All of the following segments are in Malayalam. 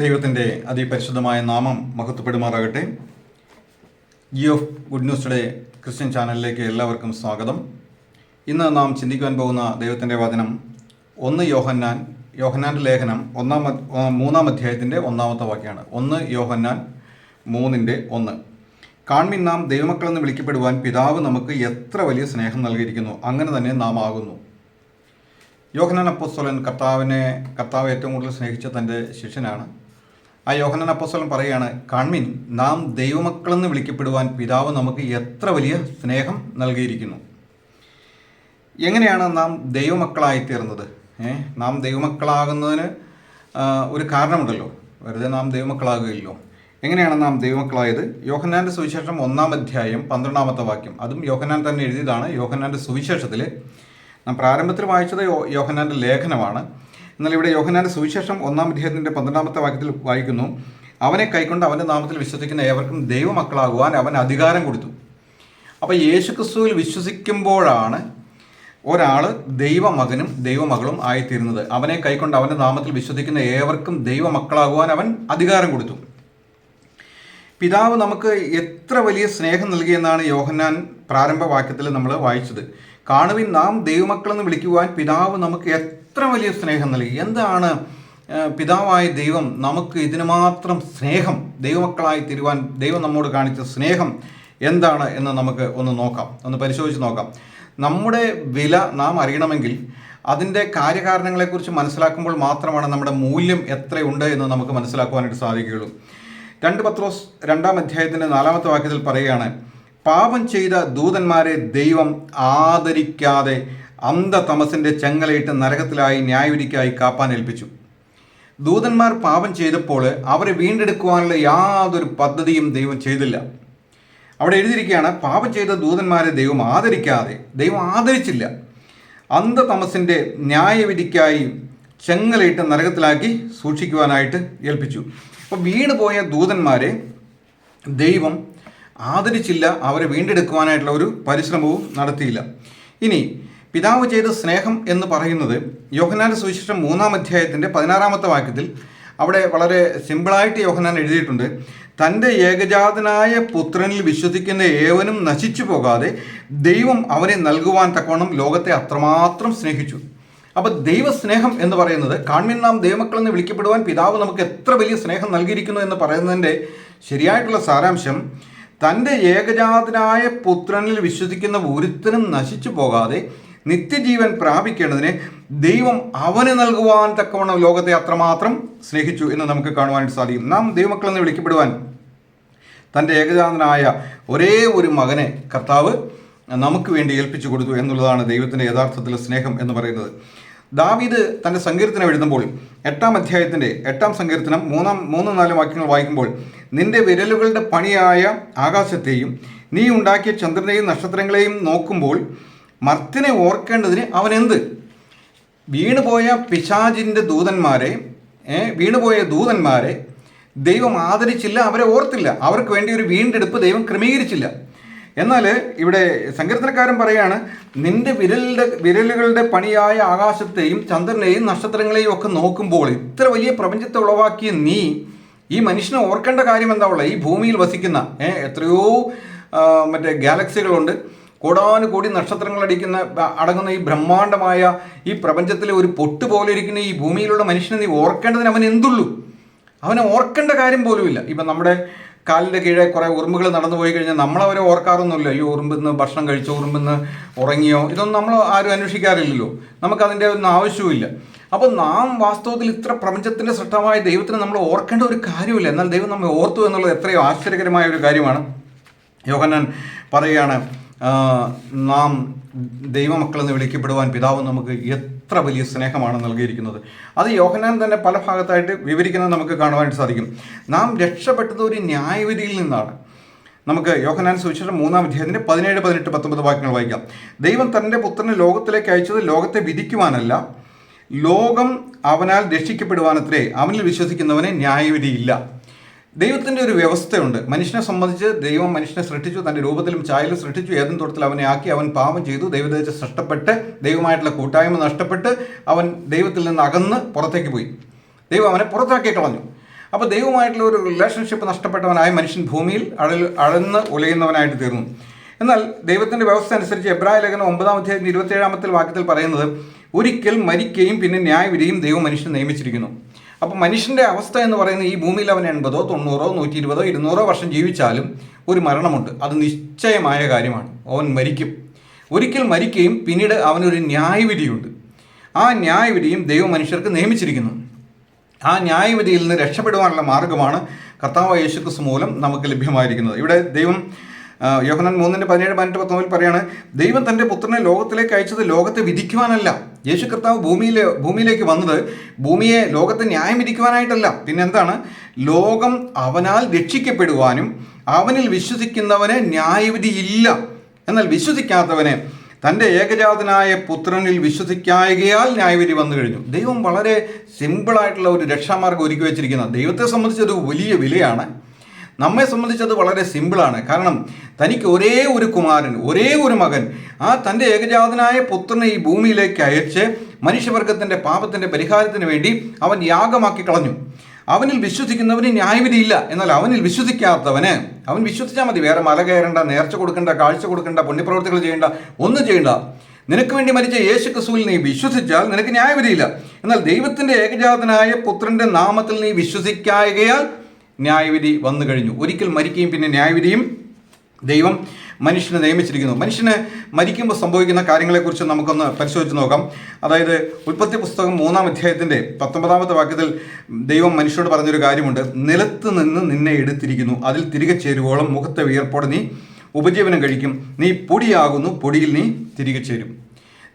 ദൈവത്തിന്റെ അതിപരിശുദ്ധമായ നാമം മഹത്വപ്പെടുമാറാകട്ടെ. G of good news today Christian ചാനലിലേക്ക് എല്ലാവർക്കും സ്വാഗതം. ഇന്ന് നാം ചിന്തിക്കുവാൻ പോകുന്ന ദൈവത്തിന്റെ വചനം ഒന്ന് യോഹന്നാൻ യോഹന്നാന്റെ ലേഖനം ഒന്നാം മൂന്നാം അധ്യായത്തിന്റെ ഒന്നാമത്തെ വാക്യമാണ് ഒന്ന് യോഹന്നാൻ മൂന്നിന്റെ ഒന്ന്. കാൺമിൻ നാം ദൈവമക്കളെന്ന് വിളിക്കപ്പെടുവാൻ പിതാവ് നമുക്ക് എത്ര വലിയ സ്നേഹം നൽകിയിരിക്കുന്നു. അങ്ങനെ തന്നെ നാം ആകുന്നു. യോഹനാൻ അപ്പോസ്തോലൻ കർത്താവിനെ കർത്താവ് ഏറ്റവും കൂടുതൽ സ്നേഹിച്ച തന്റെ ശിഷ്യനാണ്. ആ യോഹനൻ അപ്പോസ്വലൻ പറയുകയാണ് കാൺമിൻ നാം ദൈവമക്കളെന്ന് വിളിക്കപ്പെടുവാൻ പിതാവ് നമുക്ക് എത്ര വലിയ സ്നേഹം നൽകിയിരിക്കുന്നു. എങ്ങനെയാണ് നാം ദൈവമക്കളായി തീർന്നത്? നാം ദൈവമക്കളാകുന്നതിന് ഒരു കാരണമുണ്ടല്ലോ. വെറുതെ നാം ദൈവമക്കളാകുകയില്ലോ എങ്ങനെയാണ് നാം ദൈവമക്കളായത്? യോഹന്നാന്റെ സുവിശേഷം ഒന്നാം അധ്യായം പന്ത്രണ്ടാമത്തെ വാക്യം. അതും യോഹന്നാൻ തന്നെ എഴുതിയതാണ്. യോഹന്നാന്റെ സുവിശേഷത്തിൽ നാം പ്രാരംഭത്തിൽ വായിച്ചത് യോഹന്നാന്റെ ലേഖനമാണ്. എന്നാൽ ഇവിടെ യോഹനാന്റെ സുവിശേഷം ഒന്നാം അധ്യായത്തിന്റെ പന്ത്രണ്ടാമത്തെ വാക്യത്തിൽ വായിക്കുന്നു അവനെ കൈക്കൊണ്ട് അവന്റെ നാമത്തിൽ വിശ്വസിക്കുന്ന ഏവർക്കും ദൈവമക്കളാകുവാൻ അവൻ അധികാരം കൊടുത്തു. അപ്പോൾ യേശുക്രിസ്തുവിൽ വിശ്വസിക്കുമ്പോഴാണ് ഒരാൾ ദൈവമകനും ദൈവമകളും ആയിത്തീരുന്നത്. അവനെ കൈക്കൊണ്ട് അവന്റെ നാമത്തിൽ വിശ്വസിക്കുന്ന ഏവർക്കും ദൈവമക്കളാകുവാൻ അവൻ അധികാരം കൊടുത്തു. പിതാവ് നമുക്ക് എത്ര വലിയ സ്നേഹം നൽകിയെന്നാണ് യോഹന്നാൻ പ്രാരംഭ വാക്യത്തിൽ നമ്മൾ വായിച്ചത്. കാണുവിൻ നാം ദൈവമക്കളെന്ന് വിളിക്കുവാൻ പിതാവ് നമുക്ക് എത്ര വലിയ സ്നേഹം നൽകി. എന്താണ് പിതാവായ ദൈവം നമുക്ക് ഇതിന് മാത്രം സ്നേഹം ദൈവമക്കളായി തീരുവാൻ ദൈവം നമ്മോട് കാണിച്ച സ്നേഹം എന്താണ് എന്ന് നമുക്ക് ഒന്ന് നോക്കാം. ഒന്ന് പരിശോധിച്ച് നോക്കാം. നമ്മുടെ വില നാം അറിയണമെങ്കിൽ അതിന്റെ കാര്യകാരണങ്ങളെക്കുറിച്ച് മനസ്സിലാക്കുമ്പോൾ മാത്രമാണ് നമ്മുടെ മൂല്യം എത്രയുണ്ട് എന്ന് നമുക്ക് മനസ്സിലാക്കുവാനായിട്ട് സാധിക്കുകയുള്ളൂ. രണ്ട് പത്രോസ് രണ്ടാം അധ്യായത്തിന്റെ നാലാമത്തെ വാക്യത്തിൽ പറയുകയാണ് പാപം ചെയ്ത ദൂതന്മാരെ ദൈവം ആദരിക്കാതെ അന്ധതമസിന്റെ ചെങ്ങലയിട്ട് നരകത്തിലായി ന്യായവിധിക്കായി കാപ്പാൻ ഏൽപ്പിച്ചു. ദൂതന്മാർ പാപം ചെയ്തപ്പോൾ അവരെ വീണ്ടെടുക്കുവാനുള്ള യാതൊരു പദ്ധതിയും ദൈവം ചെയ്തില്ല. അവിടെ എഴുതിയിരിക്കുകയാണ് പാപം ചെയ്ത ദൂതന്മാരെ ദൈവം ആദരിക്കാതെ ദൈവം ആദരിച്ചില്ല. അന്ധതമസിന്റെ ന്യായവിധിക്കായി ചെങ്ങലയിട്ട് നരകത്തിലാക്കി സൂക്ഷിക്കുവാനായിട്ട് ഏൽപ്പിച്ചു. അപ്പോൾ വീണുപോയ ദൂതന്മാരെ ദൈവം ആദരിച്ചില്ല അവരെ വീണ്ടെടുക്കുവാനായിട്ടുള്ള ഒരു പരിശ്രമവും നടത്തിയില്ല. ഇനി പിതാവ് ചെയ്ത സ്നേഹം എന്ന് പറയുന്നത് യോഹനാൻ സുവിശേഷം മൂന്നാം അധ്യായത്തിന്റെ പതിനാറാമത്തെ വാക്യത്തിൽ അവിടെ വളരെ സിമ്പിളായിട്ട് യോഹനാൻ എഴുതിയിട്ടുണ്ട്. തന്റെ ഏകജാതനായ പുത്രനിൽ വിശ്വസിക്കുന്ന ഏവനും നശിച്ചു പോകാതെ ദൈവം അവനെ നൽകുവാൻ തക്കവണ്ണം ലോകത്തെ അത്രമാത്രം സ്നേഹിച്ചു. അപ്പോൾ ദൈവസ്നേഹം എന്ന് പറയുന്നത് കാൺമിൻ നാം ദൈവമക്കൾ എന്ന് വിളിക്കപ്പെടുവാൻ പിതാവ് നമുക്ക് എത്ര വലിയ സ്നേഹം നൽകിയിരിക്കുന്നു എന്ന് പറയുന്നതിന്റെ ശരിയായിട്ടുള്ള സാരാംശം തന്റെ ഏകജാതനായ പുത്രനിൽ വിശ്വസിക്കുന്ന ഒരുത്തനും നശിച്ചു പോകാതെ നിത്യജീവൻ പ്രാപിക്കേണ്ടതിന് ദൈവം അവന് നൽകുവാൻ തക്കവണ്ണം ലോകത്തെ അത്രമാത്രം സ്നേഹിച്ചു എന്ന് നമുക്ക് കാണുവാനായിട്ട് സാധിക്കും. നാം ദൈവമക്കളെന്ന് വിളിക്കപ്പെടുവാൻ തന്റെ ഏകജാതനായ ഒരേ ഒരു മകനെ കർത്താവ് നമുക്ക് വേണ്ടി ഏൽപ്പിച്ചു കൊടുത്തു എന്നുള്ളതാണ് ദൈവത്തിന്റെ യഥാർത്ഥത്തിലെ സ്നേഹം എന്ന് പറയുന്നത്. ദാവീദ് തന്റെ സങ്കീർത്തനം എഴുതുമ്പോൾ എട്ടാം അധ്യായത്തിന്റെ എട്ടാം സങ്കീർത്തനം മൂന്നാം മൂന്നും നാലും വാക്യങ്ങൾ വായിക്കുമ്പോൾ നിന്റെ വിരലുകളുടെ പണിയായ ആകാശത്തെയും നീ ഉണ്ടാക്കിയ ചന്ദ്രനെയും നക്ഷത്രങ്ങളെയും നോക്കുമ്പോൾ മർത്തിനെ ഓർക്കേണ്ടതിന് അവൻ എന്ത് വീണുപോയ പിശാജിന്റെ ദൂതന്മാരെ വീണുപോയ ദൂതന്മാരെ ദൈവം ആദരിച്ചില്ല അവരെ ഓർത്തില്ല. അവർക്ക് വേണ്ടി ഒരു വീണ്ടെടുപ്പ് ദൈവം ക്രമീകരിച്ചില്ല. എന്നാൽ ഇവിടെ സങ്കീർത്തനക്കാരൻ പറയാണ് നിന്റെ വിരലിന്റെ വിരലുകളുടെ പണിയായ ആകാശത്തെയും ചന്ദ്രനെയും നക്ഷത്രങ്ങളെയും ഒക്കെ നോക്കുമ്പോൾ ഇത്ര വലിയ പ്രപഞ്ചത്തെ ഉളവാക്കിയ നീ ഈ മനുഷ്യനെ ഓർക്കേണ്ട കാര്യം എന്താ ഉള്ളത്? ഈ ഭൂമിയിൽ വസിക്കുന്ന എത്രയോ മറ്റേ ഗാലക്സികളുണ്ട്. കോടാനുകോടി നക്ഷത്രങ്ങൾ അടിക്കുന്ന അടങ്ങുന്ന ഈ ബ്രഹ്മാണ്ഡമായ ഈ പ്രപഞ്ചത്തിലെ ഒരു പൊട്ട് പോലെ ഇരിക്കുന്ന ഈ ഭൂമിയിലുള്ള മനുഷ്യനെ നീ ഓർക്കേണ്ടതിന് അവൻ എന്തുള്ളൂ? അവനെ ഓർക്കേണ്ട കാര്യം പോലുമില്ല. ഇപ്പം നമ്മുടെ കാലിന്റെ കീഴെ കുറേ ഉറുമ്പുകൾ നടന്നു പോയി കഴിഞ്ഞാൽ നമ്മളവരെ ഓർക്കാറൊന്നുമില്ല. ഈ ഉറുമ്പിന്ന് ഭക്ഷണം കഴിച്ചോ ഉറുമ്പിന്ന് ഉറങ്ങിയോ ഇതൊന്നും നമ്മൾ ആരും അന്വേഷിക്കാറില്ലല്ലോ. നമുക്കതിന്റെ ഒന്നും ആവശ്യവുമില്ല. അപ്പോൾ നാം വാസ്തവത്തിൽ ഇത്ര പ്രപഞ്ചത്തിന്റെ സൃഷ്ടമായ ദൈവത്തിന് നമ്മൾ ഓർക്കേണ്ട ഒരു കാര്യമില്ല എന്നാൽ ദൈവം നമ്മെ ഓർത്തു എന്നുള്ളത് എത്രയോ ആശ്ചര്യകരമായ ഒരു കാര്യമാണ്. യോഹന്നാൻ പറയുകയാണ് നാം ദൈവമക്കളെന്ന് വിളിക്കപ്പെടുവാൻ പിതാവ് നമുക്ക് എത്ര വലിയ സ്നേഹമാണ് നൽകിയിരിക്കുന്നത്. അത് യോഹനാൻ തന്നെ പല ഭാഗത്തായിട്ട് വിവരിക്കുന്നത് നമുക്ക് കാണുവാനായിട്ട് സാധിക്കും. നാം രക്ഷപ്പെട്ടത് ഒരു ന്യായവിധിയിൽ നിന്നാണ്. നമുക്ക് യോഹനാൻ സുവിശേഷം മൂന്നാം അധ്യായത്തിന്റെ പതിനേഴ് പതിനെട്ട് പത്തൊമ്പത് വാക്യങ്ങൾ വായിക്കാം. ദൈവം തന്റെ പുത്രനെ ലോകത്തിലേക്ക് അയച്ചത് ലോകത്തെ വിധിക്കുവാനല്ല ലോകം അവനാൽ രക്ഷിക്കപ്പെടുവാനത്രേ. അവനിൽ വിശ്വസിക്കുന്നവനെ ന്യായവിധിയില്ല. ദൈവത്തിന്റെ ഒരു വ്യവസ്ഥയുണ്ട്. മനുഷ്യനെ സംബന്ധിച്ച് ദൈവം മനുഷ്യനെ സൃഷ്ടിച്ചു തന്റെ രൂപത്തിലും ചായലും സൃഷ്ടിച്ചു. ഏതും തൊടത്തിൽ അവനെ ആക്കി അവൻ പാപം ചെയ്തു. ദൈവത്തെ നഷ്ടപ്പെട്ട് ദൈവമായിട്ടുള്ള കൂട്ടായ്മ നഷ്ടപ്പെട്ട് അവൻ ദൈവത്തിൽ നിന്ന് അകന്ന് പുറത്തേക്ക് പോയി. ദൈവം അവനെ പുറത്താക്കി കളഞ്ഞു. അപ്പോൾ ദൈവമായിട്ടുള്ള ഒരു റിലേഷൻഷിപ്പ് നഷ്ടപ്പെട്ടവനായ മനുഷ്യൻ ഭൂമിയിൽ അഴൽ അഴന്ന് ഉലയുന്നവനായിട്ട് തീർന്നു. എന്നാൽ ദൈവത്തിന്റെ വ്യവസ്ഥ അനുസരിച്ച് എബ്രായ ലേഖനം ഒമ്പതാം അധ്യായത്തിന് ഇരുപത്തേഴാമത്തെ വാക്യത്തിൽ പറയുന്നത് ഒരിക്കൽ മരിക്കുകയും പിന്നെ ന്യായവിധിയും ദൈവം മനുഷ്യൻ നിയമിച്ചിരിക്കുന്നു. അപ്പോൾ മനുഷ്യന്റെ അവസ്ഥ എന്ന് പറയുന്നത് ഈ ഭൂമിയിൽ അവൻ എൺപതോ തൊണ്ണൂറോ നൂറ്റി ഇരുപതോ ഇരുന്നൂറോ വർഷം ജീവിച്ചാലും ഒരു മരണമുണ്ട്. അത് നിശ്ചയമായ കാര്യമാണ്. അവൻ മരിക്കും. ഒരിക്കൽ മരിക്കുകയും പിന്നീട് അവനൊരു ന്യായവിധിയുണ്ട്. ആ ന്യായവിധിയും ദൈവ മനുഷ്യർക്ക് നിയമിച്ചിരിക്കുന്നു. ആ ന്യായവിധിയിൽ നിന്ന് രക്ഷപ്പെടുവാനുള്ള മാർഗമാണ് കർത്താവ് യേശുക്രിസ്തു മൂലം നമുക്ക് ലഭ്യമായിരിക്കുന്നത്. ഇവിടെ ദൈവം ആ, യോഹന്നാൻ മൂന്നിന്റെ പതിനേഴ് പതിനെട്ട് പത്തൊമ്പതിൽ പറയാണ് ദൈവം തന്റെ പുത്രനെ ലോകത്തിലേക്ക് അയച്ചത് ലോകത്തെ വിധിക്കുവാനല്ല. യേശു കർത്താവ് ഭൂമിയിലെ ഭൂമിയിലേക്ക് വന്നത് ഭൂമിയെ ലോകത്തെ ന്യായം വിധിക്കുവാനായിട്ടല്ല. പിന്നെ എന്താണ്? ലോകം അവനാൽ രക്ഷിക്കപ്പെടുവാനും അവനിൽ വിശ്വസിക്കുന്നവന് ന്യായവിധിയില്ല എന്നാൽ വിശ്വസിക്കാത്തവനെ തന്റെ ഏകജാതനായ പുത്രനിൽ വിശ്വസിക്കായകയാൽ ന്യായവിധി വന്നു കഴിഞ്ഞു. ദൈവം വളരെ സിമ്പിളായിട്ടുള്ള ഒരു രക്ഷാമാർഗം ഒരുക്കി വെച്ചിരിക്കുന്നത്. ദൈവത്തെ സംബന്ധിച്ച് ഒരു വലിയ വിലയാണ്. നമ്മെ സംബന്ധിച്ചത് വളരെ സിമ്പിളാണ് കാരണം തനിക്ക് ഒരേ ഒരു കുമാരൻ ഒരേ ഒരു മകൻ ആ തന്റെ ഏകജാതനായ പുത്രനെ ഈ ഭൂമിയിലേക്ക് അയച്ച് മനുഷ്യവർഗത്തിന്റെ പാപത്തിന്റെ പരിഹാരത്തിന് വേണ്ടി അവൻ യാഗമാക്കി കളഞ്ഞു. അവനിൽ വിശ്വസിക്കുന്നവന് ന്യായവിധിയില്ല എന്നാൽ അവനിൽ വിശ്വസിക്കാത്തവന് അവൻ വിശ്വസിച്ചാൽ മതി. വേറെ മല കയറേണ്ട നേർച്ച കൊടുക്കേണ്ട കാഴ്ച കൊടുക്കേണ്ട പുണ്യപ്രവർത്തികൾ ചെയ്യേണ്ട ഒന്നും ചെയ്യേണ്ട. നിനക്ക് വേണ്ടി മരിച്ച യേശു ക്രിസ്തുവിൽ നീ വിശ്വസിച്ചാൽ നിനക്ക് ന്യായവിധിയില്ല എന്നാൽ ദൈവത്തിന്റെ ഏകജാതനായ പുത്രന്റെ നാമത്തിൽ നീ വിശ്വസിക്കായകയാൽ ന്യായവിധി വന്നു കഴിഞ്ഞു. ഒരിക്കൽ മരിക്കുകയും പിന്നെ ന്യായവിധിയും ദൈവം മനുഷ്യനെ നിയമിച്ചിരിക്കുന്നു. മനുഷ്യന് മരിക്കുമ്പോൾ സംഭവിക്കുന്ന കാര്യങ്ങളെക്കുറിച്ച് നമുക്കൊന്ന് പരിശോധിച്ച് നോക്കാം. അതായത് ഉൽപ്പത്തി പുസ്തകം മൂന്നാം അധ്യായത്തിന്റെ പത്തൊമ്പതാമത്തെ വാക്യത്തിൽ ദൈവം മനുഷ്യനോട് പറഞ്ഞൊരു കാര്യമുണ്ട്. നിലത്ത് നിന്ന് നിന്നെ എടുത്തിരിക്കുന്നു. അതിൽ തിരികെ ചേരുവോളം മുഖത്തെ വിയർപ്പോടെ നീ ഉപജീവനം കഴിക്കും. നീ പൊടിയാകുന്നു. പൊടിയിൽ നീ തിരികെ ചേരും.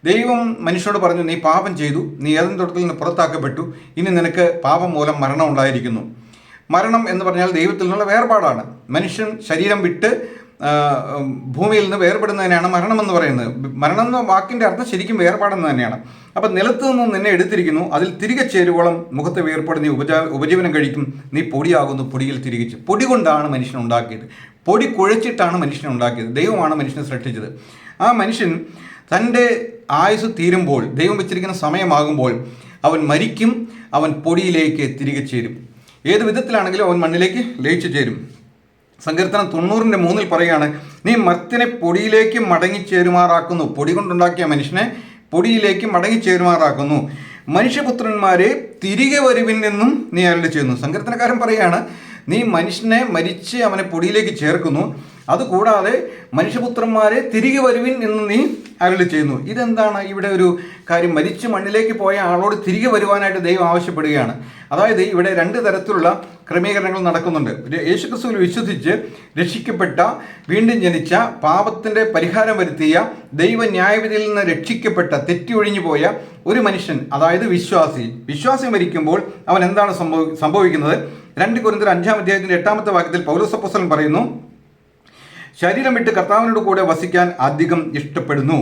ദൈവം മനുഷ്യനോട് പറഞ്ഞു നീ പാപം ചെയ്തു. നീ ഏതെങ്കിലും തൊട്ടത്തിൽ നിന്ന് പുറത്താക്കപ്പെട്ടു. ഇനി നിനക്ക് പാപം മൂലം മരണം ഉണ്ടായിരിക്കുന്നു. മരണം എന്ന് പറഞ്ഞാൽ ദൈവത്തിൽ നിന്നുള്ള വേർപാടാണ്. മനുഷ്യൻ ശരീരം വിട്ട് ഭൂമിയിൽ നിന്ന് വേർപെടുന്നതിനാണ് മരണം എന്ന് പറയുന്നത്. മരണം എന്ന വാക്കിന്റെ അർത്ഥം ശരിക്കും വേർപാടെന്ന് തന്നെയാണ്. അപ്പം നിലത്ത് നിന്നും നിന്നെ എടുത്തിരിക്കുന്നു അതിൽ തിരികെ ചേരുവോളം മുഖത്തെ വേർപാട് നീ ഉപജാ ഉപജീവനം കഴിക്കും നീ പൊടിയാകുന്നു പൊടിയിൽ തിരികെ പൊടി കൊണ്ടാണ് മനുഷ്യൻ ഉണ്ടാക്കിയത്. പൊടി കുഴച്ചിട്ടാണ് മനുഷ്യനെ ഉണ്ടാക്കിയത്. ദൈവമാണ് മനുഷ്യനെ സൃഷ്ടിച്ചത്. ആ മനുഷ്യൻ തന്റെ ആയുസ് തീരുമ്പോൾ ദൈവം വെച്ചിരിക്കുന്ന സമയമാകുമ്പോൾ അവൻ മരിക്കും അവൻ പൊടിയിലേക്ക് തിരികെ ചേരും. ഏത് വിധത്തിലാണെങ്കിലും അവൻ മണ്ണിലേക്ക് ലയിച്ചു ചേരും. സങ്കീർത്തനം തൊണ്ണൂറിന്റെ മൂന്നിൽ പറയുകയാണ് നീ മർത്തിനെ പൊടിയിലേക്ക് മടങ്ങിച്ചേരുമാറാക്കുന്നു. പൊടി കൊണ്ടുണ്ടാക്കിയ മനുഷ്യനെ പൊടിയിലേക്ക് മടങ്ങിച്ചേരുമാറാക്കുന്നു. മനുഷ്യപുത്രന്മാരെ തിരികെ വരുവിൻ എന്നും നീ അരുടെ ചെയ്യുന്നു സങ്കീർത്തനക്കാരൻ പറയുകയാണ് നീ മനുഷ്യനെ മരിച്ച് അവനെ പൊടിയിലേക്ക് ചേർക്കുന്നു. അതുകൂടാതെ മനുഷ്യപുത്രന്മാരെ തിരികെ വരുവിൻ എന്ന് നീ അരളി ചെയ്യുന്നു. ഇതെന്താണ്? ഇവിടെ ഒരു കാര്യം. മരിച്ച് മണ്ണിലേക്ക് പോയ ആളോട് തിരികെ വരുവാനായിട്ട് ദൈവം ആവശ്യപ്പെടുകയാണ്. അതായത് ഇവിടെ രണ്ട് തരത്തിലുള്ള ക്രമീകരണങ്ങൾ നടക്കുന്നുണ്ട്. യേശുക്രിസ്തുവിൽ വിശ്വസിച്ച് രക്ഷിക്കപ്പെട്ട വീണ്ടും ജനിച്ച പാപത്തിന്റെ പരിഹാരം വരുത്തിയ ദൈവ ന്യായവിധിയിൽ നിന്ന് രക്ഷിക്കപ്പെട്ട തെറ്റിയൊഴിഞ്ഞു പോയ ഒരു മനുഷ്യൻ അതായത് വിശ്വാസി. വിശ്വാസി മരിക്കുമ്പോൾ അവൻ എന്താണ് സംഭവി സംഭവിക്കുന്നത്? രണ്ട് കുരിന്തർ അഞ്ചാം അധ്യായത്തിന്റെ എട്ടാമത്തെ വാക്യത്തിൽ പൗലോസപ്പോസ്തലൻ പറയുന്നു ശരീരം വിട്ട് കർത്താവിനോട് കൂടെ വസിക്കാൻ അധികം ഇഷ്ടപ്പെടുന്നു.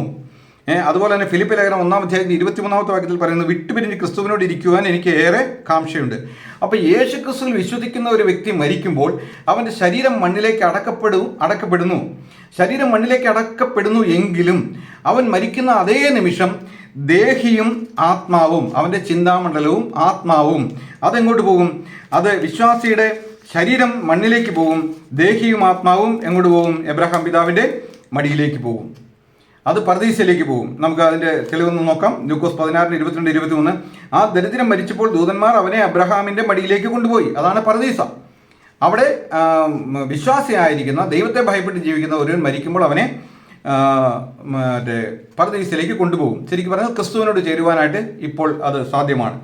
അതുപോലെ തന്നെ ഫിലിപ്പ് ലേഖനം ഒന്നാം അധ്യായത്തിൽ ഇരുപത്തിമൂന്നാമത്തെ വാക്യത്തിൽ പറയുന്നത് വിട്ടുപിരിഞ്ഞ് ക്രിസ്തുവിനോട് ഇരിക്കുവാൻ എനിക്ക് ഏറെ കാംക്ഷയുണ്ട്. അപ്പോൾ യേശു ക്രിസ്തുവിൽ വിശ്വസിക്കുന്ന ഒരു വ്യക്തി മരിക്കുമ്പോൾ അവന്റെ ശരീരം മണ്ണിലേക്ക് അടക്കപ്പെടും അടക്കപ്പെടുന്നു. ശരീരം മണ്ണിലേക്ക് അടക്കപ്പെടുന്നു എങ്കിലും അവൻ മരിക്കുന്ന അതേ നിമിഷം ദേഹിയും ആത്മാവും അവന്റെ ചിന്താമണ്ഡലവും ആത്മാവും. അതെങ്ങോട്ട് പോകും? അത് വിശ്വാസിയുടെ ശരീരം മണ്ണിലേക്ക് പോകും ദേഹിയും ആത്മാവും എങ്ങോട്ട് പോകും? എബ്രഹാം പിതാവിന്റെ മടിയിലേക്ക് പോകും. അത് പർദീസയിലേക്ക് പോകും. നമുക്ക് അതിന്റെ തെളിവൊന്ന് നോക്കാം. ലൂക്കോസ് പതിനാറിന് ഇരുപത്തിരണ്ട് ഇരുപത്തിമൂന്ന്. ആ ദരിദ്രം മരിച്ചപ്പോൾ ദൂതന്മാർ അവനെ അബ്രഹാമിന്റെ മടിയിലേക്ക് കൊണ്ടുപോയി. അതാണ് പർദീസ. അവിടെ വിശ്വാസിയായിരിക്കുന്ന ദൈവത്തെ ഭയപ്പെട്ട് ജീവിക്കുന്ന ഒരുവൻ മരിക്കുമ്പോൾ അവനെ മറ്റേ പർദീസയിലേക്ക് കൊണ്ടുപോകും. ശരിക്കും പറഞ്ഞാൽ ക്രിസ്തുവിനോട് ചേരുവാനായിട്ട് ഇപ്പോൾ അത് സാധ്യമാണ്.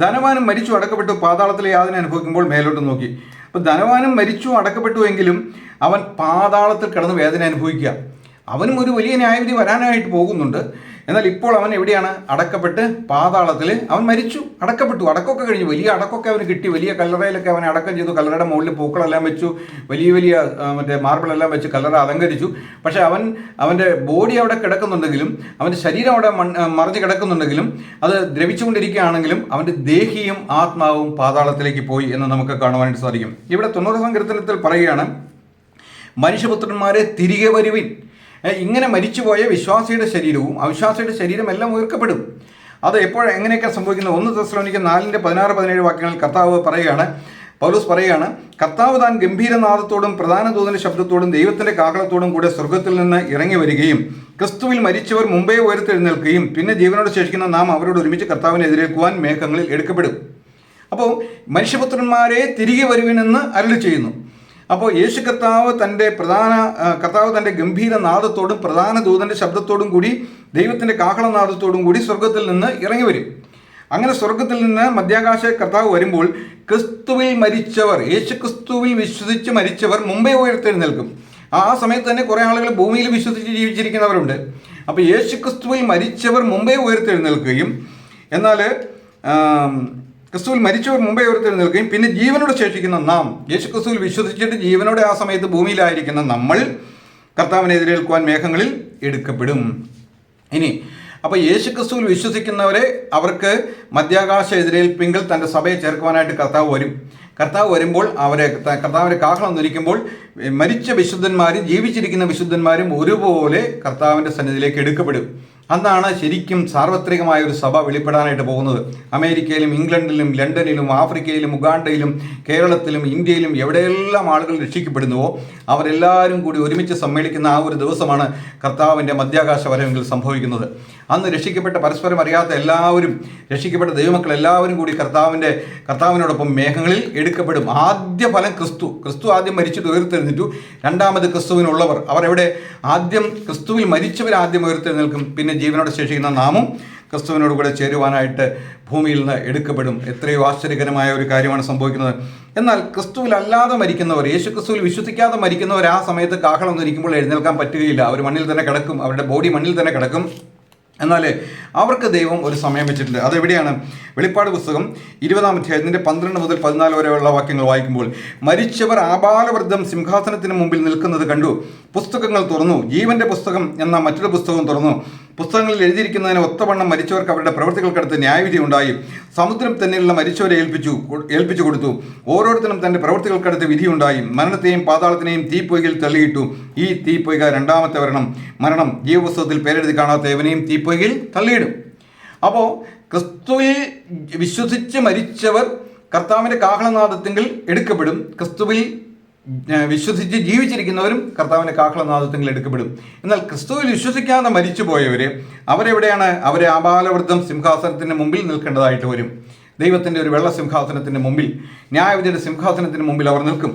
ധനവാനും മരിച്ചു അടക്കപ്പെട്ടു പാതാളത്തിലെ യാതന അനുഭവിക്കുമ്പോൾ മേലോട്ട് നോക്കി. അപ്പോൾ ധനവാനും മരിച്ചു അടക്കപ്പെട്ടു എങ്കിലും അവൻ പാതാളത്തിൽ കിടന്ന് വേദന അനുഭവിക്കുക. അവനും ഒരു വലിയ ന്യായവിധി വരാനായിട്ട് പോകുന്നുണ്ട്. എന്നാൽ ഇപ്പോൾ അവൻ എവിടെയാണ്? അടക്കപ്പെട്ട് പാതാളത്തിൽ അവൻ മരിച്ചു. അടക്കപ്പെട്ടു. അടക്കമൊക്കെ കഴിഞ്ഞു. വലിയ അടക്കമൊക്കെ അവന് കിട്ടി. വലിയ കല്ലറയിലൊക്കെ അവനെ അടക്കം ചെയ്തു. കല്ലറയുടെ മുകളിൽ പൂക്കളെല്ലാം വെച്ചു. വലിയ വലിയ മറ്റേ മാർബിളെല്ലാം വെച്ച് കല്ലറ അലങ്കരിച്ചു. പക്ഷേ അവൻ അവന്റെ ബോഡി അവിടെ കിടക്കുന്നുണ്ടെങ്കിലും അവന്റെ ശരീരം അവിടെ മറിഞ്ഞ് കിടക്കുന്നുണ്ടെങ്കിലും അത് ദ്രവിച്ചുകൊണ്ടിരിക്കുകയാണെങ്കിലും അവന്റെ ദേഹിയും ആത്മാവും പാതാളത്തിലേക്ക് പോയി എന്ന് നമുക്ക് കാണുവാനായിട്ട് സാധിക്കും. ഇവിടെ തൊണ്ണൂറ് സങ്കീർത്തനത്തിൽ പറയുകയാണ് മനുഷ്യപുത്രന്മാരെ തിരികെ വരുവിൻ. ഇങ്ങനെ മരിച്ചുപോയ വിശ്വാസിയുടെ ശരീരവും അവിശ്വാസിയുടെ ശരീരം എല്ലാം ഉയർക്കപ്പെടും. അത് എപ്പോൾ എങ്ങനെയൊക്കെ സംഭവിക്കുന്നത് ഒന്ന് തെസ്ലോനിക്ക് നാലിന്റെ പതിനാറ് പതിനേഴ് വാക്യങ്ങളിൽ കർത്താവ് പറയുകയാണ് പൗലൂസ് പറയുകയാണ് കർത്താവ് താൻ ഗംഭീരനാദത്തോടും പ്രധാന ദൂതന്റെ ശബ്ദത്തോടും ദൈവത്തിന്റെ കാഹളത്തോടും കൂടെ സ്വർഗത്തിൽ നിന്ന് ഇറങ്ങി വരികയും ക്രിസ്തുവിൽ മരിച്ചവർ മുമ്പേ ഉയർത്തെഴുന്നേൽക്കുകയും പിന്നെ ജീവനോട് ശേഷിക്കുന്ന നാം അവരോട് ഒരുമിച്ച് കർത്താവിനെ എതിരേക്കുവാൻ മേഘങ്ങളിൽ എടുക്കപ്പെടും. അപ്പോൾ മനുഷ്യപുത്രന്മാരെ തിരികെ വരുവിനെന്ന് അരുളി ചെയ്യുന്നു. അപ്പോൾ യേശു കർത്താവ് തന്റെ പ്രധാന കർത്താവ് തന്റെ ഗംഭീര നാദത്തോടും പ്രധാന ദൂതന്റെ ശബ്ദത്തോടും കൂടി ദൈവത്തിന്റെ കാഹളനാദത്തോടും കൂടി സ്വർഗത്തിൽ നിന്ന് ഇറങ്ങി വരും. അങ്ങനെ സ്വർഗത്തിൽ നിന്ന് മധ്യാകാശ കർത്താവ് വരുമ്പോൾ ക്രിസ്തുവിൽ മരിച്ചവർ യേശു ക്രിസ്തുവിൽ വിശ്വസിച്ച് മരിച്ചവർ മുമ്പേ ഉയർത്തെഴുന്നേൽക്കും. ആ സമയത്ത് തന്നെ കുറേ ആളുകൾ ഭൂമിയിൽ വിശ്വസിച്ച് ജീവിച്ചിരിക്കുന്നവരുണ്ട്. അപ്പോൾ യേശു ക്രിസ്തുവിൽ മരിച്ചവർ മുമ്പേ ഉയർത്തെഴുന്നേൽക്കുകയും എന്നാൽ ക്രിസ്തുവിൽ മരിച്ചവർ മുമ്പേ ഉയർത്തെഴുന്നേൽക്കുകയും പിന്നെ ജീവനോട് ശേഷിക്കുന്ന നാം യേശു ക്രിസ്തുവിൽ വിശ്വസിച്ചിട്ട് ജീവനോടെ ആ സമയത്ത് ഭൂമിയിലായിരിക്കുന്ന നമ്മൾ കർത്താവിനെ എതിരേൽക്കുവാൻ മേഘങ്ങളിൽ എടുക്കപ്പെടും. ഇനി അപ്പോൾ യേശു ക്രിസ്തുവിൽ വിശ്വസിക്കുന്നവരെ അവർക്ക് മധ്യാകാശ എതിരേൽപ്പിങ്കിൽ തന്റെ സഭയെ ചേർക്കുവാനായിട്ട് കർത്താവ് വരും. കർത്താവ് വരുമ്പോൾ അവരെ കർത്താവിന്റെ കാഹളം ധരിക്കുമ്പോൾ മരിച്ച വിശുദ്ധന്മാരും ജീവിച്ചിരിക്കുന്ന വിശുദ്ധന്മാരും ഒരുപോലെ കർത്താവിന്റെ സന്നിധിയിലേക്ക് എടുക്കപ്പെടും. അന്നാണ് ശരിക്കും സാർവത്രികമായ ഒരു സഭ വെളിപ്പെടാനായിട്ട് പോകുന്നത്. അമേരിക്കയിലും ഇംഗ്ലണ്ടിലും ലണ്ടനിലും ആഫ്രിക്കയിലും ഉഗാണ്ടയിലും കേരളത്തിലും ഇന്ത്യയിലും എവിടെയെല്ലാം ആളുകൾ രക്ഷിക്കപ്പെടുന്നുവോ അവരെല്ലാവരും കൂടി ഒരുമിച്ച് സമ്മേളിക്കുന്ന ആ ഒരു ദിവസമാണ് കർത്താവിന്റെ മധ്യാകാശ വരവെങ്കിൽ സംഭവിക്കുന്നത്. അന്ന് രക്ഷിക്കപ്പെട്ട പരസ്പരം അറിയാത്ത എല്ലാവരും രക്ഷിക്കപ്പെട്ട ദൈവമക്കൾ എല്ലാവരും കൂടി കർത്താവിന്റെ കർത്താവിനോടൊപ്പം മേഘങ്ങളിൽ എടുക്കപ്പെടും. ആദ്യ ഫലം ക്രിസ്തു. ക്രിസ്തു ആദ്യം മരിച്ചിട്ട് ഉയർത്തെഴുന്നിട്ടു രണ്ടാമത് ക്രിസ്തുവിനുള്ളവർ. അവർ എവിടെ ആദ്യം ക്രിസ്തുവിൽ മരിച്ചവർ ആദ്യം ഉയർത്തെഴുന്നേൽക്കും. പിന്നെ ജീവനോടെ ശേഷിക്കുന്ന നാമും ക്രിസ്തുവിനോട് കൂടെ ചേരുവാനായിട്ട് ഭൂമിയിൽ നിന്ന് എടുക്കപ്പെടും. എത്രയോ ആശ്ചര്യകരമായ ഒരു കാര്യമാണ് സംഭവിക്കുന്നത്. എന്നാൽ ക്രിസ്തുവിൽ അല്ലാതെ മരിക്കുന്നവർ യേശു ക്രിസ്തുവിൽ വിശ്വസിക്കാതെ മരിക്കുന്നവർ ആ സമയത്ത് കാഹളം ഇരിക്കുമ്പോൾ എഴുന്നേൽക്കാൻ പറ്റുകയില്ല. അവർ മണ്ണിൽ തന്നെ കിടക്കും അവരുടെ ബോഡി മണ്ണിൽ തന്നെ കിടക്കും. എന്നാൽ അവർക്ക് ദൈവം ഒരു സമയം വെച്ചിട്ടുണ്ട്. അതെവിടെയാണ് വെളിപ്പാട് പുസ്തകം ഇരുപതാം അധ്യായത്തിന്റെ പന്ത്രണ്ട് മുതൽ പതിനാല് വരെയുള്ള വാക്യങ്ങൾ വായിക്കുമ്പോൾ മരിച്ചവർ ആപാലവൃദ്ധം സിംഹാസനത്തിന് മുമ്പിൽ നിൽക്കുന്നത് കണ്ടു. പുസ്തകങ്ങൾ തുറന്നു. ജീവന്റെ പുസ്തകം എന്ന മറ്റൊരു പുസ്തകം തുറന്നു. പുസ്തകങ്ങളിൽ എഴുതിയിരിക്കുന്നതിന് ഒത്തവണ്ണം മരിച്ചവർക്ക് അവരുടെ പ്രവൃത്തികൾക്കടുത്ത് ന്യായവിധി ഉണ്ടായി സമുദ്രം തന്നെയുള്ള മരിച്ചവരെ ഏൽപ്പിച്ചു ഏൽപ്പിച്ചു കൊടുത്തു. ഓരോരുത്തരും തന്റെ പ്രവൃത്തികൾക്കടുത്ത് വിധിയുണ്ടായി. മരണത്തെയും പാതാളത്തിനെയും തീപ്പൊയ്കയിൽ തള്ളിയിട്ടു. ഈ തീപ്പൊയ്ക രണ്ടാമത്തെ വരണം മരണം ജീവപുസ്തകത്തിൽ പേരെഴുതി കാണാത്ത ഏവനെയും തീപ്പൊയ്കയിൽ തള്ളിയിടും. അപ്പോൾ ക്രിസ്തുവിൽ വിശ്വസിച്ച് മരിച്ചവർ കർത്താവിന്റെ കാഹളനാദത്തിങ്കിൽ എടുക്കപ്പെടും. ക്രിസ്തുവിൽ വിശ്വസിച്ച് ജീവിച്ചിരിക്കുന്നവരും കർത്താവിന്റെ കാഹളനാദത്തിങ്കിൽ എടുക്കപ്പെടും. എന്നാൽ ക്രിസ്തുവിൽ വിശ്വസിക്കാതെ മരിച്ചു പോയവർ അവരെവിടെയാണ്? അവരെ ആബാലവൃദ്ധം സിംഹാസനത്തിന് മുമ്പിൽ നിൽക്കേണ്ടതായിട്ട് വരും. ദൈവത്തിന്റെ ഒരു വെള്ള സിംഹാസനത്തിന്റെ മുമ്പിൽ ന്യായവിധിയുടെ സിംഹാസനത്തിന് മുമ്പിൽ അവർ നിൽക്കും.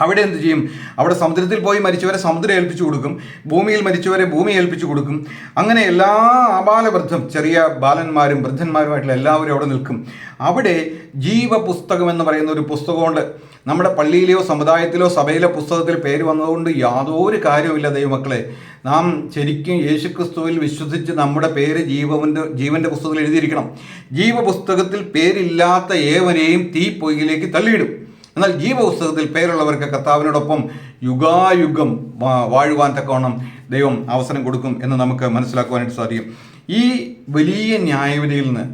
അവിടെ എന്ത് ചെയ്യും? അവിടെ സമുദ്രത്തിൽ പോയി മരിച്ചവരെ സമുദ്രം ഏൽപ്പിച്ചു കൊടുക്കും. ഭൂമിയിൽ മരിച്ചവരെ ഭൂമി ഏൽപ്പിച്ചു കൊടുക്കും. അങ്ങനെ എല്ലാ ആബാലവൃദ്ധം ചെറിയ ബാലന്മാരും വൃദ്ധന്മാരുമായിട്ടുള്ള എല്ലാവരും അവിടെ നിൽക്കും. അവിടെ ജീവപുസ്തകം എന്ന് പറയുന്ന ഒരു പുസ്തകമുണ്ട്. നമ്മുടെ പള്ളിയിലെയോ സമുദായത്തിലോ സഭയിലെ പുസ്തകത്തിൽ പേര് വന്നതുകൊണ്ട് യാതൊരു കാര്യവുമില്ല ദൈവമക്കളെ. നാം ശരിക്കും യേശുക്രിസ്തുവിൽ വിശ്വസിച്ച് നമ്മുടെ പേര് ജീവന്റെ ജീവന്റെ പുസ്തകത്തിൽ എഴുതിയിരിക്കണം. ജീവപുസ്തകത്തിൽ പേരില്ലാത്ത ഏവനെയും തീ പൊയ്യിലേക്ക് തള്ളിയിടും. എന്നാൽ ജീവപുസ്തകത്തിൽ പേരുള്ളവർക്ക് കർത്താവിനോടൊപ്പം യുഗായുഗം വാഴുവാൻ തക്കവണ്ണം ദൈവം അവസരം കൊടുക്കും എന്ന് നമുക്ക് മനസ്സിലാക്കുവാനായിട്ട് സാധിക്കും. ഈ വലിയ ന്യായവിധിയിൽ നിന്ന്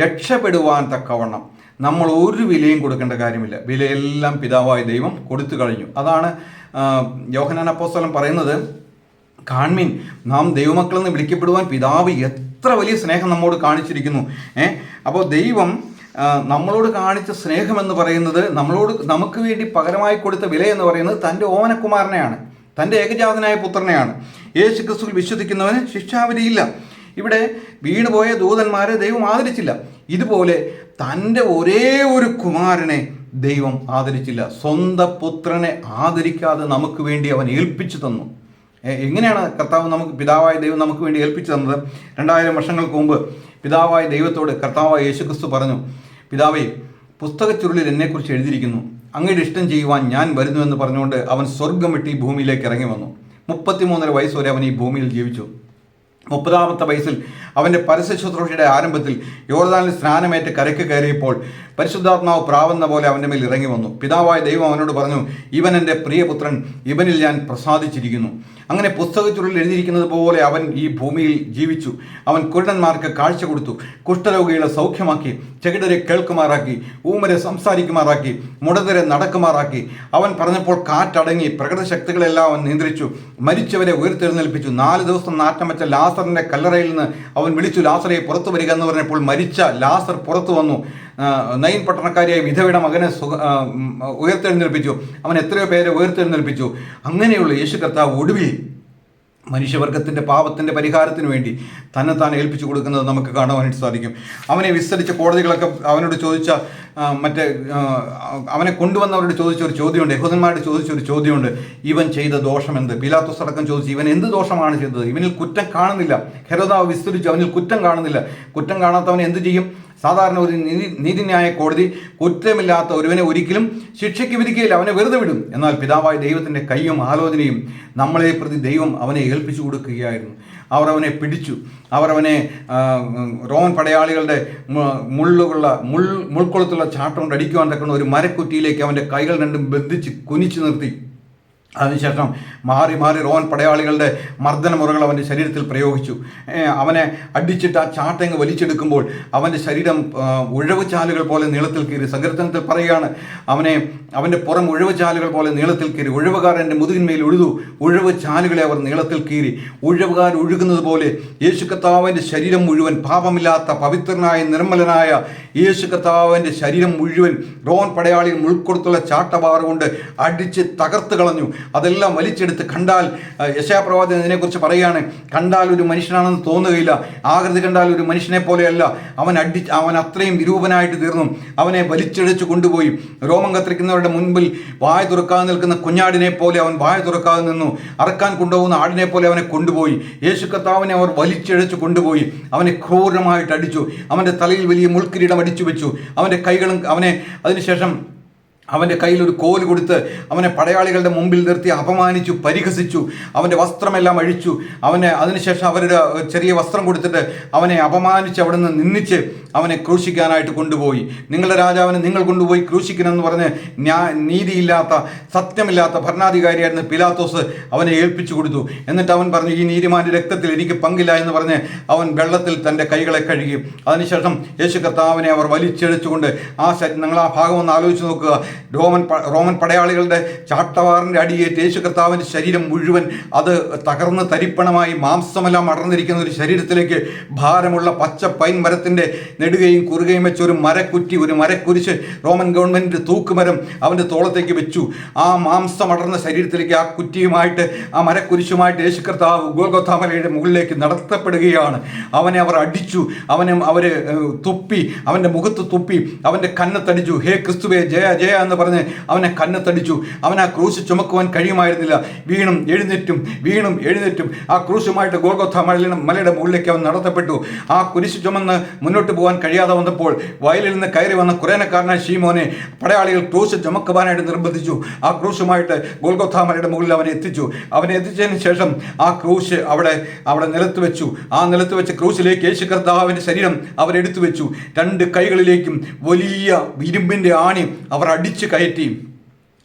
രക്ഷപ്പെടുവാൻ തക്കവണ്ണം നമ്മൾ ഒരു വിലയും കൊടുക്കേണ്ട കാര്യമില്ല. വിലയെല്ലാം പിതാവായ ദൈവം കൊടുത്തു കഴിഞ്ഞു. അതാണ് യോഹനാൻ യോഹന്നാൻ അപ്പോസ്തലൻ പറയുന്നത് കാൺമീൻ നാം ദൈവമക്കളെന്ന് വിളിക്കപ്പെടുവാൻ പിതാവ് എത്ര വലിയ സ്നേഹം നമ്മോട് കാണിച്ചിരിക്കുന്നു. ഏ അപ്പോൾ ദൈവം നമ്മളോട് കാണിച്ച സ്നേഹം എന്ന് പറയുന്നത് നമ്മളോട് നമുക്ക് വേണ്ടി പകരമായി കൊടുത്ത വില എന്ന് പറയുന്നത് തന്റെ ഓമനക്കുമാരനെയാണ് തന്റെ ഏകജാതനായ പുത്രനെയാണ്. യേശു ക്രിസ്തുവിൽ വിശ്വസിക്കുന്നവന് ശിക്ഷാവിധിയില്ല ഇവിടെ വീണുപോയ ദൂതന്മാരെ ദൈവം ആദരിച്ചില്ല. ഇതുപോലെ തന്റെ ഒരേ ഒരു കുമാരനെ ദൈവം ആദരിച്ചില്ല. സ്വന്തം പുത്രനെ ആദരിക്കാതെ നമുക്ക് വേണ്ടി അവൻ ഏൽപ്പിച്ചു തന്നു. എങ്ങനെയാണ് കർത്താവ് നമുക്ക് പിതാവായ ദൈവം നമുക്ക് വേണ്ടി ഏൽപ്പിച്ചു തന്നത്? രണ്ടായിരം വർഷങ്ങൾക്ക് മുമ്പ് പിതാവായ ദൈവത്തോട് കർത്താവായ യേശുക്രിസ്തു പറഞ്ഞു പിതാവേ പുസ്തകച്ചുരുളിൽ എന്നെക്കുറിച്ച് എഴുതിയിരിക്കുന്നു. അങ്ങയുടെ ഇഷ്ടം ചെയ്യുവാൻ ഞാൻ വരുന്നുവെന്ന് പറഞ്ഞുകൊണ്ട് അവൻ സ്വർഗം വിട്ട് ഭൂമിയിലേക്ക് ഇറങ്ങി വന്നു. മുപ്പത്തിമൂന്നര വയസ്സ് വരെ അവൻ ഈ ഭൂമിയിൽ ജീവിച്ചു. മുപ്പതാമത്തെ വയസ്സിൽ അവന്റെ പരസ്യ ശുശ്രൂഷയുടെ ആരംഭത്തിൽ യോർദാനിൽ സ്നാനമേറ്റ് കരയ്ക്ക് കയറിയപ്പോൾ പരിശുദ്ധാത്മാവ് പ്രാവുന്ന പോലെ അവന്റെ മേൽ ഇറങ്ങി വന്നു. പിതാവായ ദൈവം അവനോട് പറഞ്ഞു ഇവൻ എന്റെ പ്രിയപുത്രൻ ഇവനിൽ ഞാൻ പ്രസാദിച്ചിരിക്കുന്നു. അങ്ങനെ പുസ്തകച്ചുള്ളിൽ എഴുതിയിരിക്കുന്നത് പോലെ അവൻ ഈ ഭൂമിയിൽ ജീവിച്ചു. അവൻ കുരുടന്മാർക്ക് കാഴ്ച കൊടുത്തു. കുഷ്ഠരോഗികളെ സൗഖ്യമാക്കി. ചെകിടരെ കേൾക്കുമാറാക്കി. ഊമരെ സംസാരിക്കുമാറാക്കി. മുടതരെ നടക്കുമാറാക്കി. അവൻ പറഞ്ഞപ്പോൾ കാറ്റടങ്ങി. പ്രകൃതശക്തികളെല്ലാം അവൻ നിയന്ത്രിച്ചു. മരിച്ചവരെ ഉയർത്തെഴുന്നേൽപ്പിച്ചു. നാല് ദിവസം നാറ്റം വെച്ച ലാസറിന്റെ കല്ലറയിൽ നിന്ന് അവൻ വിളിച്ചു. ലാസറെ പുറത്തു വരിക എന്ന് പറഞ്ഞപ്പോൾ മരിച്ച ലാസർ പുറത്തു വന്നു. ആ, നയിൻ പട്ടണക്കാരിയായ വിധവയുടെ മകനെ ഉയർത്തെഴുന്നേൽപ്പിച്ചു. അവൻ എത്രയോ പേരെ ഉയർത്തെഴുന്നേൽപ്പിച്ചു. അങ്ങനെയുള്ള യേശു കർത്താവ് ഒടുവിൽ മനുഷ്യവർഗത്തിന്റെ പാപത്തിന്റെ പരിഹാരത്തിന് വേണ്ടി തന്നെ താൻ ഏൽപ്പിച്ചു കൊടുക്കുന്നത് നമുക്ക് കാണുവാനായിട്ട് സാധിക്കും. അവനെ വിസ്തരിച്ച കോടതികളൊക്കെ അവനോട് ചോദിച്ച മറ്റേ അവനെ കൊണ്ടുവന്നവരോട് ചോദിച്ചൊരു ചോദ്യമുണ്ട്. യഹൂദന്മാരോട് ചോദിച്ചൊരു ചോദ്യമുണ്ട്. ഇവൻ ചെയ്ത ദോഷം എന്ത്? പിലാത്തോസ് അടക്കം ചോദിച്ചു. ഇവൻ എന്ത് ദോഷമാണ് ചെയ്തത്? ഇവനിൽ കുറ്റം കാണുന്നില്ല. ഹെരോദാവ് വിസ്തരിച്ചു. അവനിൽ കുറ്റം കാണുന്നില്ല. കുറ്റം കാണാത്തവൻ എന്ത് ചെയ്യും? സാധാരണ ഒരു നീതി നീതിന്യായ കോടതി കുറ്റമില്ലാത്ത ഒരുവനെ ഒരിക്കലും ശിക്ഷയ്ക്ക് വിധിക്കുകയില്ല അവനെ വെറുതെ വിടും. എന്നാൽ പിതാവായ ദൈവത്തിന്റെ കൈയും ആലോചനയും നമ്മളെ പ്രതി ദൈവം അവനെ ഏൽപ്പിച്ചു കൊടുക്കുകയായിരുന്നു. അവർ അവനെ പിടിച്ചു. അവർ അവനെ റോമൻ പടയാളികളുടെ മുള്ളുള്ള മുൾ മുൾക്കുളത്തുള്ള ചാട്ടം കൊണ്ട് അടിക്കുവാൻ തക്കുന്ന ഒരു മരക്കുറ്റിയിലേക്ക് അവന്റെ കൈകൾ രണ്ടും ബന്ധിച്ച് കുനിച്ചു നിർത്തി. അതിനുശേഷം മാറി മാറി റോൻ പടയാളികളുടെ മർദ്ദനമുറകൾ അവന്റെ ശരീരത്തിൽ പ്രയോഗിച്ചു. അവനെ അടിച്ചിട്ട് ആ ചാട്ടങ്ങ് വലിച്ചെടുക്കുമ്പോൾ അവന്റെ ശരീരം ഉഴവുചാലുകൾ ഉഴവ് ചാലുകൾ പോലെ നീളത്തിൽ കീറി സങ്കീർത്തനത്തിൽ പറയുകയാണ്. അവനെ അവന്റെ പുറം ഉഴവ് ചാലുകൾ പോലെ നീളത്തിൽ കീറി ഉഴവുകാരന്റെ മുതുകിന്മേൽ ഉഴുതു. ഉഴവ് ചാലുകളെ അവർ നീളത്തിൽ കീറി. ഉഴവുകാർ ഒഴുകുന്നത് പോലെ യേശു കർത്താവിന്റെ ശരീരം മുഴുവൻ പാപമില്ലാത്ത പവിത്രനായ നിർമ്മലനായ യേശു കർത്താവിന്റെ ശരീരം മുഴുവൻ റോമൻ പടയാളികൾ ഉൾക്കൊടുത്തുള്ള ചാട്ടവാർ കൊണ്ട് അടിച്ച് തകർത്ത് കളഞ്ഞു. അതെല്ലാം വലിച്ചെടുത്ത് കണ്ടാൽ ആ, യശയാപ്രവാചകൻ ഇതിനെക്കുറിച്ച് പറയുകയാണ് കണ്ടാൽ ഒരു മനുഷ്യനാണെന്ന് തോന്നുകയില്ല. ആകൃതി കണ്ടാൽ ഒരു മനുഷ്യനെ പോലെയല്ല. അവൻ അടി അവൻ അത്രയും വിരൂപനായിട്ട് തീർന്നു. അവനെ വലിച്ചെടുത്ത് കൊണ്ടുപോയി. രോമം കത്തിരിക്കുന്നവരുടെ മുൻപിൽ വായ തുറക്കാതെ നിൽക്കുന്ന കുഞ്ഞാടിനെ പോലെ അവൻ വായ തുറക്കാതെ നിന്നു. അറക്കാൻ കൊണ്ടുപോകുന്ന ആടിനെ പോലെ അവനെ കൊണ്ടുപോയി. യേശു കർത്താവിനെ അവർ വലിച്ചെഴച്ച് കൊണ്ടുപോയി. അവനെ ക്രൂരമായിട്ട് അടിച്ചു. അവന്റെ തലയിൽ വലിയ മുൾക്കിരീടം അടിച്ചു വെച്ചു. അവന്റെ കൈകളും അവനെ അതിനുശേഷം അവന്റെ കയ്യിൽ ഒരു കോൽ കൊടുത്ത് അവനെ പടയാളികളുടെ മുമ്പിൽ നിർത്തി അപമാനിച്ചു പരിഹസിച്ചു അവന്റെ വസ്ത്രമെല്ലാം അഴിച്ചു അവനെ അതിനുശേഷം അവരുടെ ചെറിയ വസ്ത്രം കൊടുത്തിട്ട് അവനെ അപമാനിച്ച് അവിടെ നിന്ന് നിന്നിച്ച് അവനെ ക്രൂശിക്കാനായിട്ട് കൊണ്ടുപോയി. നിങ്ങളുടെ രാജാവിനെ നിങ്ങൾ കൊണ്ടുപോയി ക്രൂശിക്കണമെന്ന് പറഞ്ഞ് ഞാ നീതിയില്ലാത്ത സത്യമില്ലാത്ത ഭരണാധികാരിയായിരുന്ന പിലാത്തോസ് അവനെ ഏൽപ്പിച്ചു കൊടുത്തു. എന്നിട്ട് അവൻ പറഞ്ഞു ഈ നീതിമാന്റെ രക്തത്തിൽ എനിക്ക് പങ്കില്ല എന്ന് പറഞ്ഞ് അവൻ വെള്ളത്തിൽ തന്റെ കൈകളെ കഴുകി. അതിനുശേഷം യേശു കർത്താവിനെ അവർ വലിച്ചെടുത്തുകൊണ്ട് ആ നിങ്ങൾ ആ ഭാഗം ഒന്ന് ആലോചിച്ച് നോക്കുക. റോമൻ റോമൻ പടയാളികളുടെ ചാട്ടവാറിന്റെ അടിയേറ്റ് യേശു കർത്താവിന്റെ ശരീരം മുഴുവൻ അത് തകർന്ന് തരിപ്പണമായി മാംസമെല്ലാം അടർന്നിരിക്കുന്ന ഒരു ശരീരത്തിലേക്ക് ഭാരമുള്ള പച്ച പൈൻ മരത്തിന്റെ നെടുകയും കുറുകയും വെച്ച് ഒരു മരക്കുറ്റി ഒരു മരക്കുരിശ് റോമൻ ഗവൺമെന്റ് തൂക്കുമരം അവന്റെ തോളത്തേക്ക് വെച്ചു. ആ മാംസം അടർന്ന ശരീരത്തിലേക്ക് ആ കുറ്റിയുമായിട്ട് ആ മരക്കുരിശുമായിട്ട് യേശു കർത്താവ് ഗോഗോത്താമലയുടെ മുകളിലേക്ക് നടത്തപ്പെടുകയാണ്. അവനെ അവർ അടിച്ചു അവനെ അവർ തുപ്പി അവന്റെ മുഖത്ത് തുപ്പി അവന്റെ കന്നത്തടിച്ചു ഹേ ക്രിസ്തുവേ ജയ ജയ എന്ന് പറഞ്ഞ് അവനെ കന്നത്തടിച്ചു അവൻ ആ ക്രൂശ് ചുമക്കുവാൻ കഴിയുമായിരുന്നില്ല. വീണും എഴുന്നേറ്റും വീണും എഴുന്നേറ്റും. ആ ക്രൂശുമായിട്ട് ഗോൽഗോത്ത മലയിലും മലയുടെ മുകളിലേക്ക് അവൻ നടത്തപ്പെട്ടു. ആ കുരിശ് ചുമന്ന് മുന്നോട്ട് പോകാൻ കഴിയാതെ വന്നപ്പോൾ വയലിൽ നിന്ന് കയറി വന്ന കുറേനക്കാരനായ ഷീമോനെ പടയാളികൾ ക്രൂശ് ചുമക്കുവാനായിട്ട് നിർബന്ധിച്ചു. ആ ക്രൂശുമായിട്ട് ഗോൽഗോത്ത മലയുടെ മുകളിൽ അവനെ എത്തിച്ചു. അവനെ എത്തിച്ചതിന് ശേഷം ആ ക്രൂശ് അവിടെ അവിടെ നിലത്ത് വെച്ചു. ആ നിലത്ത് വെച്ച് ക്രൂശിലേക്ക് യേശു കർത്താവിന്റെ ശരീരം അവരെടുത്തു വെച്ചു. രണ്ട് കൈകളിലേക്കും വലിയ ഇരുമ്പിന്റെ ആണി അവർ അടിച്ചു കയറ്റി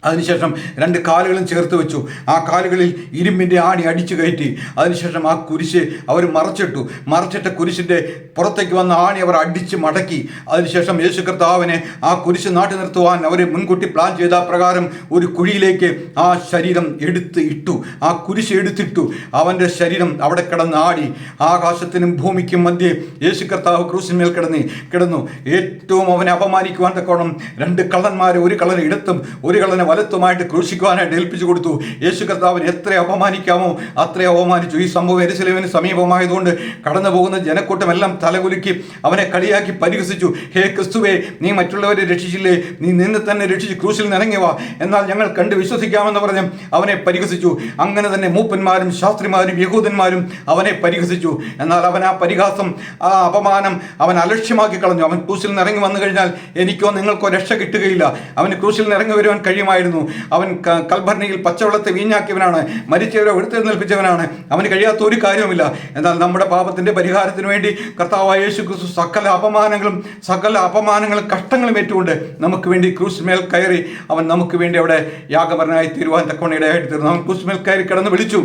അതിനുശേഷം രണ്ട് കാലുകളും ചേർത്ത് വെച്ചു. ആ കാലുകളിൽ ഇരുമ്പിന്റെ ആണി അടിച്ചു കയറ്റി. അതിനുശേഷം ആ കുരിശ് അവർ മറച്ചിട്ടു. മറച്ചിട്ട കുരിശിന്റെ പുറത്തേക്ക് വന്ന ആണി അവർ അടിച്ച് മടക്കി. അതിനുശേഷം യേശു കർത്താവിനെ ആ കുരിശ് നാട്ടി നിർത്തുവാൻ അവർ മുൻകൂട്ടി പ്ലാൻ ചെയ്ത പ്രകാരം ഒരു കുഴിയിലേക്ക് ആ ശരീരം എടുത്ത് ഇട്ടു. ആ കുരിശ് എടുത്തിട്ടു. അവന്റെ ശരീരം അവിടെ കിടന്ന് ആടി. ആകാശത്തിനും ഭൂമിക്കും മധ്യേ യേശു കർത്താവ് ക്രൂസിന്മേൽ കിടന്നി കിടന്നു. ഏറ്റവും അവനെ അപമാനിക്കുവാൻ തക്കോണം രണ്ട് കള്ളന്മാരെ ഒരു കള്ളനെ ഇടത്തും ഒരു കള്ളനെ വലത്തുമായിട്ട് ക്രൂശിക്കുവാനായിട്ട് ഏൽപ്പിച്ചു കൊടുത്തു. യേശു കർത്താവിനെ എത്ര അപമാനിക്കാമോ അത്ര അപമാനിച്ചു. ഈ സംഭവം എരിശിലവിന് സമീപമായതുകൊണ്ട് കടന്നു പോകുന്ന ജനക്കൂട്ടമെല്ലാം തലകുലുക്കി അവനെ കളിയാക്കി പരിഹസിച്ചു. ഹേ ക്രിസ്തുവേ നീ മറ്റുള്ളവരെ രക്ഷിച്ചില്ലേ? നീ നിന്നെ തന്നെ രക്ഷിച്ച് ക്രൂശിൽ നിറങ്ങി വാ. എന്നാൽ ഞങ്ങൾ കണ്ട് വിശ്വസിക്കാമെന്ന് പറഞ്ഞ് അവനെ പരിഹസിച്ചു. അങ്ങനെ തന്നെ മൂപ്പന്മാരും ശാസ്ത്രിമാരും യഹൂദന്മാരും അവനെ പരിഹസിച്ചു. എന്നാൽ അവൻ ആ പരിഹാസം ആ അപമാനം അവൻ അലക്ഷ്യമാക്കി കളഞ്ഞു. അവൻ ക്രൂശിൽ നിറങ്ങി വന്നു കഴിഞ്ഞാൽ എനിക്കോ നിങ്ങൾക്കോ രക്ഷ കിട്ടുകയില്ല. അവന് ക്രൂശിൽ നിറങ്ങി വരുവാൻ വരുവാൻ കഴിയുമായിരുന്നു അവൻ കൽഭരണിയിൽ പച്ചവെള്ളത്തെ വീഞ്ഞാക്കിയവനാണ്. മരിച്ചവരെ എടുത്തെഴുന്നേൽപ്പിച്ചവനാണ് അവന് കഴിയാത്ത ഒരു കാര്യവുമില്ല. എന്നാൽ നമ്മുടെ പാപത്തിന്റെ പരിഹാരത്തിന് വേണ്ടി കർത്താവായ യേശു ക്രിസ്തു സകല അപമാനങ്ങളും സകല അപമാനങ്ങളും കഷ്ടങ്ങളും ഏറ്റുകൊണ്ട് നമുക്ക് വേണ്ടി ക്രൂസ്മേൽ കയറി അവൻ നമുക്ക് വേണ്ടി അവിടെ യാഗപരനായി തീരുവാൻ തക്കവണ ഇടയായിട്ട് തീർന്നു. അവൻ ക്രൂസ്മേൽ കയറി കിടന്ന് വിളിച്ചു.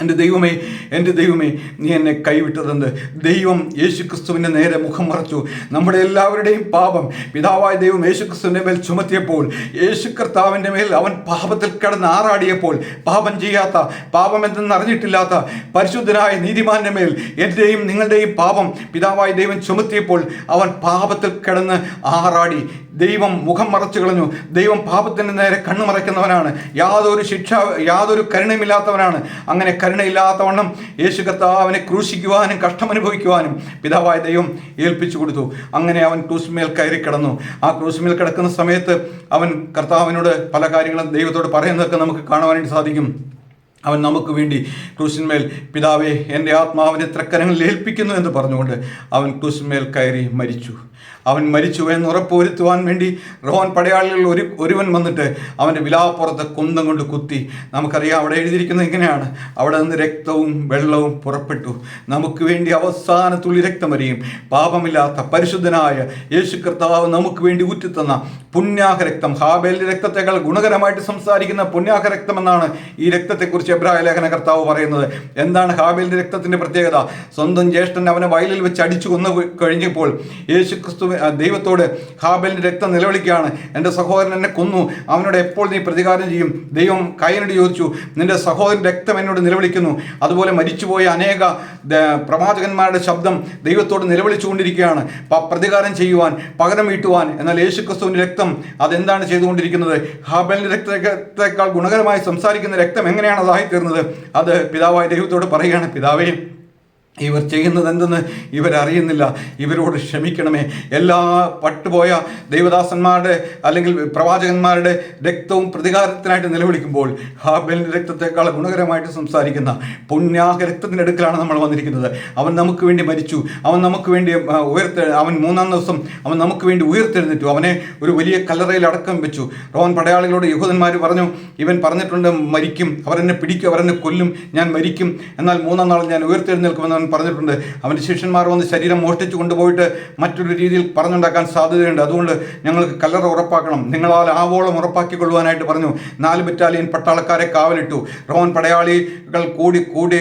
എന്റെ ദൈവമേ എന്റെ ദൈവമേ നീ എന്നെ കൈവിട്ടതെന്ത്? ദൈവം യേശുക്രിസ്തുവിന്റെ നേരെ മുഖം മറച്ചു. നമ്മുടെ എല്ലാവരുടെയും പാപം പിതാവായ ദൈവം യേശുക്രിസ്തുവിന്റെ മേൽ ചുമത്തിയപ്പോൾ യേശു കർത്താവിന്റെ മേൽ അവൻ പാപത്തിൽ കിടന്ന് ആറാടിയപ്പോൾ പാപം ചെയ്യാത്ത പാപം എന്തെന്ന് അറിഞ്ഞിട്ടില്ലാത്ത പരിശുദ്ധനായ നീതിമാന്റെ മേൽ എന്റെയും നിങ്ങളുടെയും പാപം പിതാവായ ദൈവം ചുമത്തിയപ്പോൾ അവൻ പാപത്തിൽ കിടന്ന് ആറാടി. ദൈവം മുഖം മറച്ചു കളഞ്ഞു. ദൈവം പാപത്തിന് നേരെ കണ്ണു മറയ്ക്കുന്നവനാണ്. യാതൊരു ശിക്ഷ യാതൊരു കരുണയുമില്ലാത്തവനാണ്. അങ്ങനെ കരുണയില്ലാത്തവണ്ണം യേശു കർത്താവിനെ ക്രൂശിക്കുവാനും കഷ്ടമനുഭവിക്കുവാനും പിതാവായ ദൈവം ഏൽപ്പിച്ചു കൊടുത്തു. അങ്ങനെ അവൻ ക്രൂസ്മേൽ കയറി കിടന്നു. ആ ക്രൂസ്മേൽ കിടക്കുന്ന സമയത്ത് അവൻ കർത്താവിനോട് പല കാര്യങ്ങളും ദൈവത്തോട് പറയുന്നതൊക്കെ നമുക്ക് കാണുവാനായിട്ട് സാധിക്കും. അവൻ നമുക്ക് വേണ്ടി ക്രൂശിന്മേൽ പിതാവെ എന്റെ ആത്മാവിനെ തൃക്കരങ്ങളിൽ ഏൽപ്പിക്കുന്നു എന്ന് പറഞ്ഞുകൊണ്ട് അവൻ ക്രൂശിന്മേൽ കയറി മരിച്ചു. അവൻ മരിച്ചു എന്ന് ഉറപ്പുവരുത്തുവാൻ വേണ്ടി റോഹൻ പടയാളികളിൽ ഒരു ഒരുവൻ വന്നിട്ട് അവന്റെ വിലാപ്പുറത്ത് കുന്തം കൊണ്ട് കുത്തി. നമുക്കറിയാം അവിടെ എഴുതിയിരിക്കുന്നത് ഇങ്ങനെയാണ്. അവിടെ നിന്ന് രക്തവും വെള്ളവും പുറപ്പെട്ടു. നമുക്ക് വേണ്ടി അവസാന തുള്ളി രക്തമരിയും പാപമില്ലാത്ത പരിശുദ്ധനായ യേശു കർത്താവ് നമുക്ക് വേണ്ടി ഊറ്റിത്തന്ന പുണ്യാഹ രക്തം. ഹാബേലിന്റെ രക്തത്തെക്കാൾ ഗുണകരമായിട്ട് സംസാരിക്കുന്ന പുണ്യാഹ രക്തം എന്നാണ് ഈ രക്തത്തെക്കുറിച്ച് എബ്രാഹിം ലേഖന കർത്താവ് പറയുന്നത്. എന്താണ് ഹാബേലിന്റെ രക്തത്തിന്റെ പ്രത്യേകത? സ്വന്തം ജ്യേഷ്ഠൻ അവനെ വയലിൽ വെച്ച് അടിച്ചു കൊന്നു കഴിഞ്ഞപ്പോൾ യേശു ക്രിസ്തു ദൈവത്തോട് ഹാബലിന്റെ രക്തം നിലവിളിക്കുകയാണ്. എന്റെ സഹോദരൻ എന്നെ കൊന്നു. അവനോട് എപ്പോൾ നീ പ്രതികാരം ചെയ്യും? ദൈവം കയ്യനോട് ചോദിച്ചു. നിന്റെ സഹോദരൻ രക്തം എന്നോട് നിലവിളിക്കുന്നു. അതുപോലെ മരിച്ചുപോയ അനേക പ്രവാചകന്മാരുടെ ശബ്ദം ദൈവത്തോട് നിലവിളിച്ചുകൊണ്ടിരിക്കുകയാണ്. പ്രതികാരം ചെയ്യുവാൻ പകരം വീട്ടുവാൻ. എന്നാൽ യേശു ക്രിസ്തുവിന്റെ രക്തം അതെന്താണ് ചെയ്തുകൊണ്ടിരിക്കുന്നത്? ഹാബലിന്റെ രക്തത്തെക്കാൾ ഗുണകരമായി സംസാരിക്കുന്ന രക്തം എങ്ങനെയാണ് അതായി തീർന്നത് അത് പിതാവായ ദൈവത്തോട് പറയുകയാണ്. പിതാവേ ഇവർ ചെയ്യുന്നത് എന്തെന്ന് ഇവരറിയുന്നില്ല. ഇവരോട് ക്ഷമിക്കണമേ. എല്ലാ പട്ടുപോയ ദൈവദാസന്മാരുടെ അല്ലെങ്കിൽ പ്രവാചകന്മാരുടെ രക്തവും പ്രതികാരത്തിനായിട്ട് നിലവിളിക്കുമ്പോൾ ഹാബലിന്റെ രക്തത്തെക്കാൾ ഗുണകരമായിട്ട് സംസാരിക്കുന്ന പുണ്യാഹ രക്തത്തിന്റെ അടുക്കലാണ് നമ്മൾ വന്നിരിക്കുന്നത്. അവൻ നമുക്ക് വേണ്ടി മരിച്ചു. അവൻ നമുക്ക് വേണ്ടി ഉയർത്തെ അവൻ മൂന്നാം ദിവസം അവൻ നമുക്ക് വേണ്ടി ഉയർത്തെഴുന്നേറ്റു. അവനെ ഒരു വലിയ കല്ലറയിൽ അടക്കം വെച്ചു. റോമൻ പടയാളികളോട് യഹൂദന്മാർ പറഞ്ഞു ഇവൻ പറഞ്ഞിട്ടുണ്ട് മരിക്കും. അവരെന്നെ പിടിക്കും. അവരെന്നെ കൊല്ലും. ഞാൻ മരിക്കും. എന്നാൽ മൂന്നാം നാൾ ഞാൻ ഉയർത്തെഴുന്നേൽക്കുമെന്ന് പറഞ്ഞിട്ടുണ്ട്. അവന്റെ ശിഷ്യന്മാർ വന്ന് ശരീരം മോഷ്ടിച്ചു കൊണ്ടുപോയിട്ട് മറ്റൊരു രീതിയിൽ പറഞ്ഞുണ്ടാക്കാൻ സാധ്യതയുണ്ട്. അതുകൊണ്ട് ഞങ്ങൾക്ക് കല്ലറ ഉറപ്പാക്കണം. നിങ്ങളാൽ ആവോളം ഉറപ്പാക്കിക്കൊള്ളുവാനായിട്ട് പറഞ്ഞു. നാല് ബറ്റാലിയൻ പട്ടാളക്കാരെ കാവലിട്ടു. റോമൻ പടയാളികൾ കൂടി കൂടി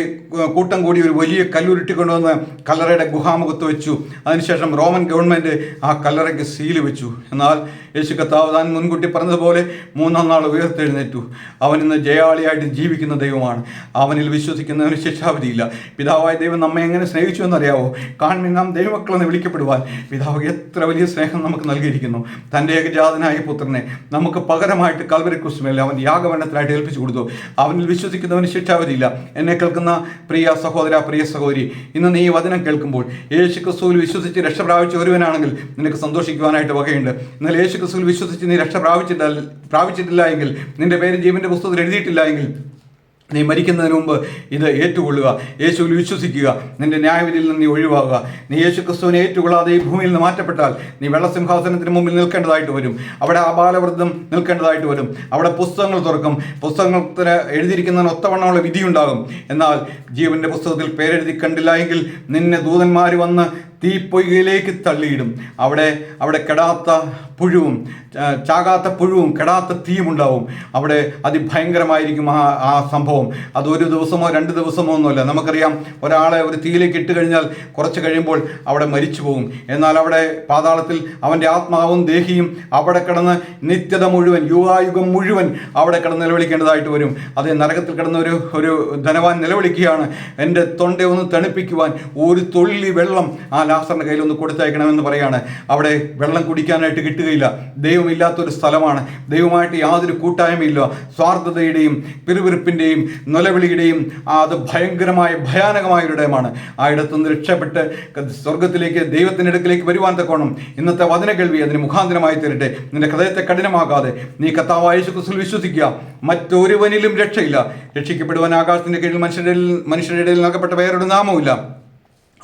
കൂട്ടം കൂടി ഒരു വലിയ കല്ലുരുട്ടിക്കൊണ്ടുവന്ന് കല്ലറയുടെ ഗുഹാമുഖത്ത് വെച്ചു. അതിനുശേഷം റോമൻ ഗവൺമെന്റ് ആ കല്ലറയ്ക്ക് സീൽ വെച്ചു. എന്നാൽ യേശു കർത്താവ് താൻ മുൻകൂട്ടി പറഞ്ഞതുപോലെ മൂന്നാം നാൾ ഉയർത്തെഴുന്നേറ്റു. അവൻ ഇന്ന് ജയാളിയായിട്ട് ജീവിക്കുന്ന ദൈവമാണ്. അവനിൽ വിശ്വസിക്കുന്നവന് ശിക്ഷാവിധിയില്ല. പിതാവായ ദൈവം നമ്മെ എങ്ങനെ സ്നേഹിച്ചു എന്നറിയാവോ? കാണുമ്പോൾ നാം ദൈവമക്കളെന്ന് വിളിക്കപ്പെടുവാൻ പിതാവ് എത്ര വലിയ സ്നേഹം നമുക്ക് നൽകിയിരിക്കുന്നു. തന്റെ ഏകജാതനായ പുത്രനെ നമുക്ക് പകരമായിട്ട് കൽവരി അവൻ യാഗവണ്ണത്തിനായിട്ട് ഏൽപ്പിച്ചു കൊടുത്തു. അവനിൽ വിശ്വസിക്കുന്നവന് ശിക്ഷാവിധിയില്ല എന്നെ കേൾക്കുന്ന പ്രിയ സഹോദര പ്രിയ സഹോദരി ഇന്ന് നീ ഈ വചനം കേൾക്കുമ്പോൾ യേശു ക്രിസ്തുവിൽ വിശ്വസിച്ച് രക്ഷ പ്രാപിച്ച ഒരുവനാണെങ്കിൽ നിനക്ക് സന്തോഷിക്കുവാനായിട്ട് വകയുണ്ട്. എന്നാൽ യേശു ക്രിസ്തുവിൽ വിശ്വസിച്ച് നീ രക്ഷ പ്രാപിച്ചിട്ടില്ല പ്രാപിച്ചിട്ടില്ല എങ്കിൽ നിന്റെ പേര് ജീവന്റെ പുസ്തകത്തിൽ എഴുതിയിട്ടില്ല എങ്കിൽ നീ മരിക്കുന്നതിന് മുമ്പ് ഇത് ഏറ്റുകൊള്ളുക. യേശുവിൽ വിശ്വസിക്കുക. നിന്റെ ന്യായവിധിയിൽ നിന്ന് നീ ഒഴിവാകുക. നീ യേശു ക്രിസ്തുവിനെ ഏറ്റുകൊള്ളാതെ ഈ ഭൂമിയിൽ നിന്ന് മാറ്റപ്പെട്ടാൽ നീ വെള്ളസിംഹാസനത്തിന് മുമ്പിൽ നിൽക്കേണ്ടതായിട്ട് വരും. അവിടെ ആബാലവൃദ്ധം നിൽക്കേണ്ടതായിട്ട് വരും. അവിടെ പുസ്തകങ്ങൾ തുറക്കും. പുസ്തകത്തിന് എഴുതിയിരിക്കുന്നതിന് ഒത്തവണ്ണമുള്ള വിധിയുണ്ടാകും. എന്നാൽ ജീവന്റെ പുസ്തകത്തിൽ പേരെഴുതി കണ്ടില്ല എങ്കിൽ നിന്നെ ദൂതന്മാർ വന്ന് തീപ്പൊയ്കയിലേക്ക് തള്ളിയിടും. അവിടെ അവിടെ കെടാത്ത പുഴുവും ചാകാത്ത പുഴുവും കെടാത്ത തീയും ഉണ്ടാവും. അവിടെ അതിഭയങ്കരമായിരിക്കും ആ ആ സംഭവം. അത് ഒരു ദിവസമോ രണ്ട് ദിവസമോ ഒന്നുമല്ല. നമുക്കറിയാം ഒരാളെ ഒരു തീയിലേക്ക് ഇട്ട് കഴിഞ്ഞാൽ കുറച്ച് കഴിയുമ്പോൾ അവിടെ മരിച്ചു പോകും. എന്നാൽ അവിടെ പാതാളത്തിൽ അവന്റെ ആത്മാവും ദേഹിയും അവിടെ കിടന്ന് നിത്യത മുഴുവൻ യുവായുഗം മുഴുവൻ അവിടെ കിടന്ന് നിലവിളിക്കേണ്ടതായിട്ട് വരും. അത് നരകത്തിൽ കിടന്ന ഒരു ഒരു ധനവാൻ നിലവിളിക്കുകയാണ്. എന്റെ തൊണ്ടയൊന്ന് തണുപ്പിക്കുവാൻ ഒരു തൊള്ളി വെള്ളം ആ ലാസറിന്റെ കയ്യിൽ ഒന്ന് കൊടുത്തയക്കണമെന്ന് പറയാണ്. അവിടെ വെള്ളം കുടിക്കാനായിട്ട് കിട്ടുകയില്ല. ദൈവമില്ലാത്തൊരു സ്ഥലമാണ്. ദൈവമായിട്ട് യാതൊരു കൂട്ടായ്മയില്ല. സ്വാർത്ഥതയുടെയും പിറുപിറുപ്പിന്റെയും നിലവിളിയുടെയും അത് ഭയങ്കരമായ ഭയാനകമായ ഒരു ഇടമാണ് ആ ഇടത്തുനിന്ന് രക്ഷപ്പെട്ട് സ്വർഗത്തിലേക്ക് ദൈവത്തിന്റെ അടുക്കിലേക്ക് വരുവാൻ തക്കോണം ഇന്നത്തെ വചന കേൾവി അതിന് മുഖാന്തരമായി തരട്ടെ. നിന്റെ ഹൃദയത്തെ കഠിനമാക്കാതെ നീ കർത്താവായ യേശു വിശ്വസിക്കുക. മറ്റൊരുവനിലും രക്ഷയില്ല. രക്ഷിക്കപ്പെടുവാൻ ആകാശത്തിന്റെ കീഴിൽ മനുഷ്യരുടെ മനുഷ്യരുടെ ഇടയിൽ നൽകപ്പെട്ട വേറൊരു നാമവുമില്ല.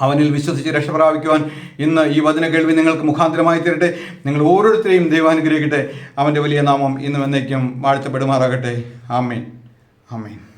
അവനിൽ വിശ്വസിച്ച് രക്ഷ പ്രാപിക്കുവാൻ ഇന്ന് ഈ വചന കേൾവി നിങ്ങൾക്ക് മുഖാന്തരമായി തീരട്ടെ. നിങ്ങൾ ഓരോരുത്തരെയും ദൈവാനുഗ്രഹിക്കട്ടെ അവന്റെ വലിയ നാമം ഇന്നും എന്നേക്കും വാഴ്ത്തപ്പെടുമാറാകട്ടെ. ആമേൻ. ആമേൻ.